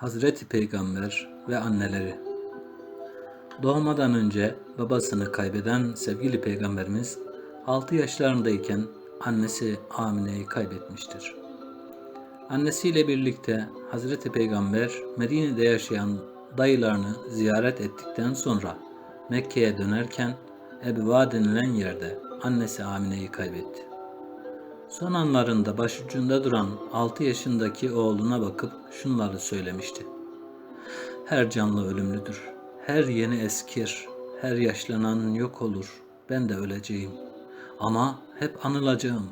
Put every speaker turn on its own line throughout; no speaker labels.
Hazreti Peygamber ve anneleri Doğmadan önce babasını kaybeden sevgili peygamberimiz 6 yaşlarındayken annesi Amine'yi kaybetmiştir. Annesiyle birlikte Hazreti Peygamber Medine'de yaşayan dayılarını ziyaret ettikten sonra Mekke'ye dönerken Ebuva denilen yerde annesi Amine'yi kaybetti. Son anlarında başucunda duran 6 yaşındaki oğluna bakıp şunları söylemişti. Her canlı ölümlüdür. Her yeni eskir. Her yaşlanan yok olur. Ben de öleceğim. Ama hep anılacağım.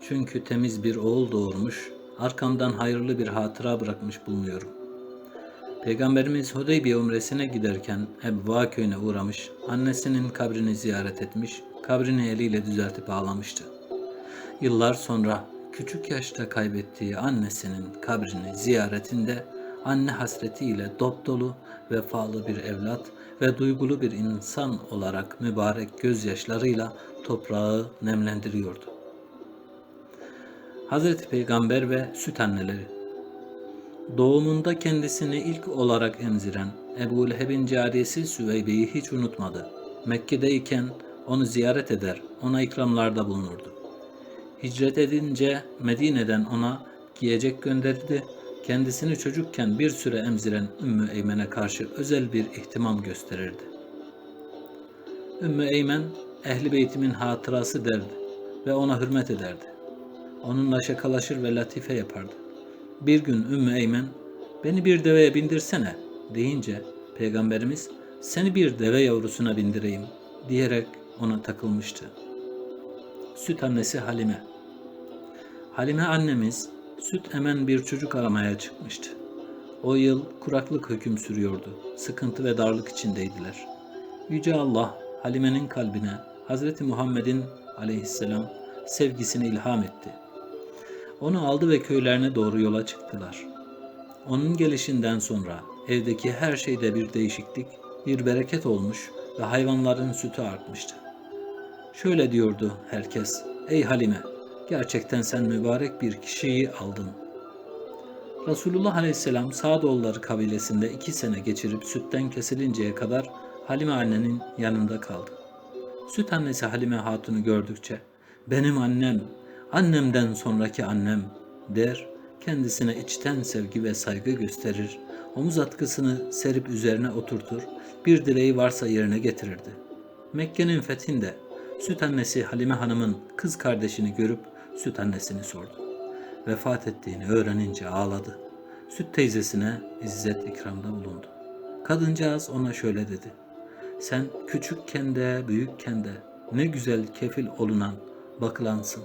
Çünkü temiz bir oğul doğurmuş, arkamdan hayırlı bir hatıra bırakmış bulunuyorum. Peygamberimiz Hudeybiye umresine giderken Ebva köyüne uğramış, annesinin kabrini ziyaret etmiş, kabrini eliyle düzeltip ağlamıştı. Yıllar sonra küçük yaşta kaybettiği annesinin kabrini ziyaretinde anne hasretiyle dop dolu, vefalı bir evlat ve duygulu bir insan olarak mübarek gözyaşlarıyla toprağı nemlendiriyordu. Hazreti Peygamber ve süt anneleri Doğumunda kendisini ilk olarak emziren Ebu Leheb'in cariyesi Süveybe'yi hiç unutmadı. Mekke'deyken onu ziyaret eder, ona ikramlarda bulunurdu. Hicret edince Medine'den ona giyecek gönderdi. Kendisini çocukken bir süre emziren Ümmü Eymen'e karşı özel bir ihtimam gösterirdi. Ümmü Eymen, ehli beytimin hatırası derdi ve ona hürmet ederdi. Onunla şakalaşır ve latife yapardı. Bir gün Ümmü Eymen, beni bir deveye bindirsene deyince Peygamberimiz, seni bir deve yavrusuna bindireyim diyerek ona takılmıştı. Süt annesi Halime Halime annemiz süt emen bir çocuk aramaya çıkmıştı. O yıl kuraklık hüküm sürüyordu. Sıkıntı ve darlık içindeydiler. Yüce Allah Halime'nin kalbine Hz. Muhammed'in aleyhisselam sevgisini ilham etti. Onu aldı ve köylerine doğru yola çıktılar. Onun gelişinden sonra evdeki her şeyde bir değişiklik, bir bereket olmuş ve hayvanların sütü artmıştı. Şöyle diyordu herkes, ey Halime, gerçekten sen mübarek bir kişiyi aldın. Resulullah Aleyhisselam Sağdoğulları kabilesinde iki sene geçirip sütten kesilinceye kadar Halime annenin yanında kaldı. Süt annesi Halime Hatun'u gördükçe, benim annem, annemden sonraki annem der, kendisine içten sevgi ve saygı gösterir, omuz atkısını serip üzerine oturtur, bir dileği varsa yerine getirirdi. Mekke'nin fethinde süt annesi Halime Hanım'ın kız kardeşini görüp süt annesini sordu. Vefat ettiğini öğrenince ağladı. Süt teyzesine izzet ikramda bulundu. Kadıncağız ona şöyle dedi. Sen küçükken de büyükken de ne güzel kefil olunan bakılansın.